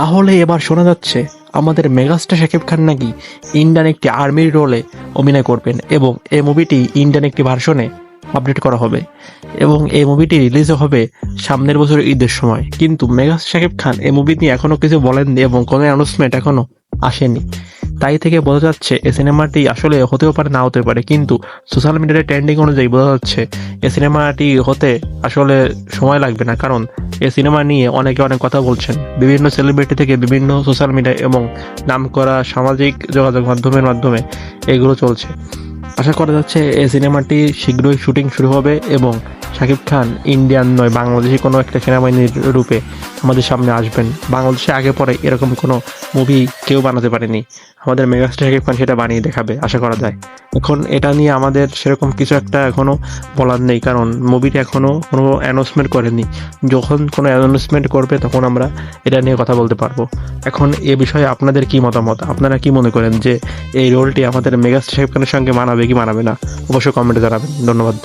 তাহলে এবার শোনা যাচ্ছে, আমাদের মেগাস্টার শাকিব খান নাকি ইন্ডিয়ান একটি আর্মির রোলে অভিনয় করবেন এবং এই মুভিটি ইন্ডিয়ান একটি ভার্সনে আপডেট করা হবে এবং এই মুভিটি রিলিজ হবে সামনের বছর ঈদের সময়। কিন্তু মেগাস্টার শাকিব খান এই মুভি নিয়ে এখনও কিছু বলেননি এবং কোনো অ্যানাউন্সমেন্ট এখনও আসেনি। তাই থেকে বোঝা যাচ্ছে এই সিনেমাটি আসলে হতেও পারে না হতে পারে, কিন্তু সোশ্যাল মিডিয়ার ট্রেন্ডিং অনুযায়ী বোঝা যাচ্ছে এই সিনেমাটি হতে আসলে সময় লাগবে না, কারণ এই সিনেমা নিয়ে অনেকে অনেক কথা বলছেন। বিভিন্ন সেলিব্রিটি থেকে বিভিন্ন সোশ্যাল মিডিয়া এবং নাম করা সামাজিক যোগাযোগ মাধ্যমের মাধ্যমে এগুলো চলছে। আশা করা যাচ্ছে এই সিনেমাটি শীঘ্রই শুটিং শুরু হবে এবং শাকিব খান, ইন্ডিয়ান নয়, বাংলাদেশি কোনো একটা সেনাবাহিনীর রূপে আমাদের সামনে আসবেন। বাংলাদেশে আগে পরে এরকম কোনো মুভি কেউ বানাতে পারেনি। আমাদের মেগাস্টার শাকিব খান সেটা বানিয়ে দেখাবে, আশা করা যায়। এখন এটা নিয়ে আমাদের সেরকম কিছু একটা এখনও বলার নেই, কারণ মুভিটা এখনও কোনো অ্যানাউন্সমেন্ট করেনি। যখন কোনো অ্যানাউন্সমেন্ট করবে, তখন আমরা এটা নিয়ে কথা বলতে পারব। এখন এ বিষয়ে আপনাদের কি মতামত? আপনারা কি মনে করেন যে এই রোলটি আমাদের মেগাস্টার শাকিব খানের সঙ্গে মানাবে কি মানাবে না? অবশ্যই কমেন্টে জানাবেন। ধন্যবাদ।